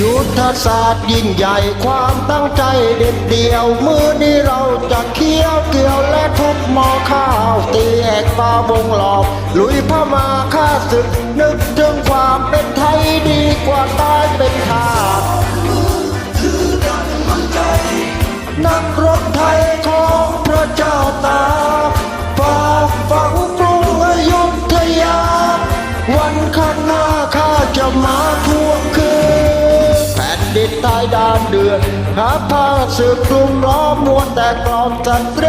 ยุทธศาสตร์ยิ่งใหญ่ความตั้งใจเด็ดเดี่ยว มือนี้เราจะเคี้ยวเกี่ยวและทุบหมอข้าว ตีแอกฟ้าวงหลอก ลุยพมาฆ่าศึก นึกถึงความเป็นไทยดีกว่าตายเป็นทาสนักรบไทยของพระเจ้าตากฝากฝังกรุงอยุธยา วันข้างหน้าข้าจะมา เดือนหาผ้าสืบคลุมล้อมมวนแต่กลอมสันเตร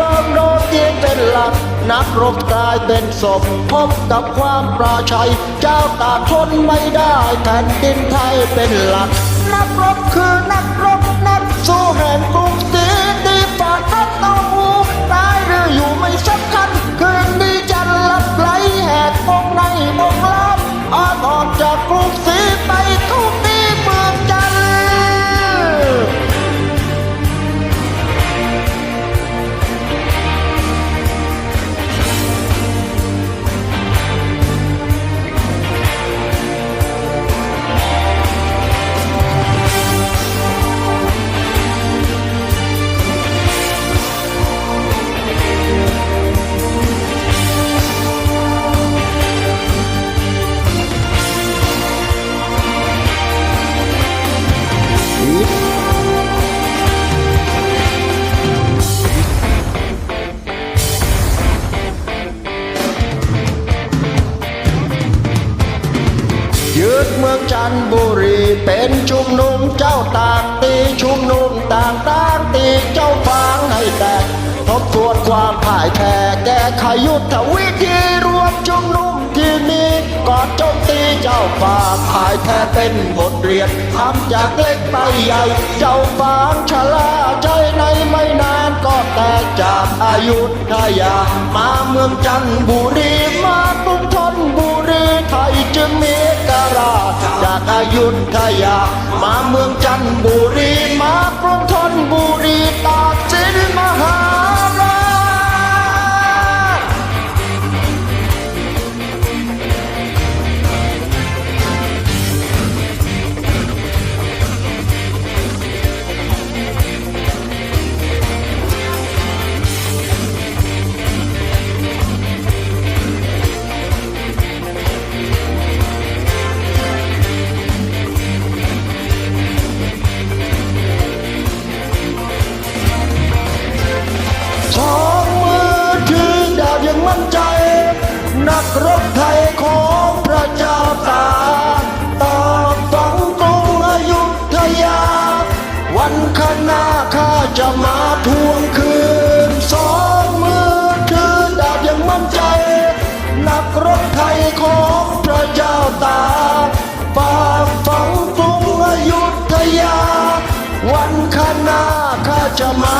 ล้อมโนตีเป็นหลัก นักรบกลายเป็นศพพบกับความปราชัย เจ้าตาทนไม่ได้แผ่นดินไทยเป็นหลัก นักรบคือนักรบนักสู้แห่งก นบุรีเป็นชุมนุมเจ้าตากตีชุมนุมต่างต่างตีเจ้าฟางให้แตกทบทวนความพ่ายแพ้แก้ไขยุทธวิธีรวมชุมนุมที่นี้ก่อนโจมตีเจ้าฟางพ่ายแพ้เป็นบทเรียนทำจากเล็กไปใหญ่ เจ้าฟางชะลาใจในไม่นานก็แตกจากอายุทยา มาเมืองจันทบุรีมากรุงธนบุรีไทยจึงมีกราช จากอายุทยา มาเมืองจันทบุรี มากรุงธนบุรีตากสิ จะมาทวงคืนสองมือถือดาบยังมั่นใจ นักรบไทยของพระเจ้าตาฝากฝังกรุงอยุธยา วันข้างหน้าข้าจะมา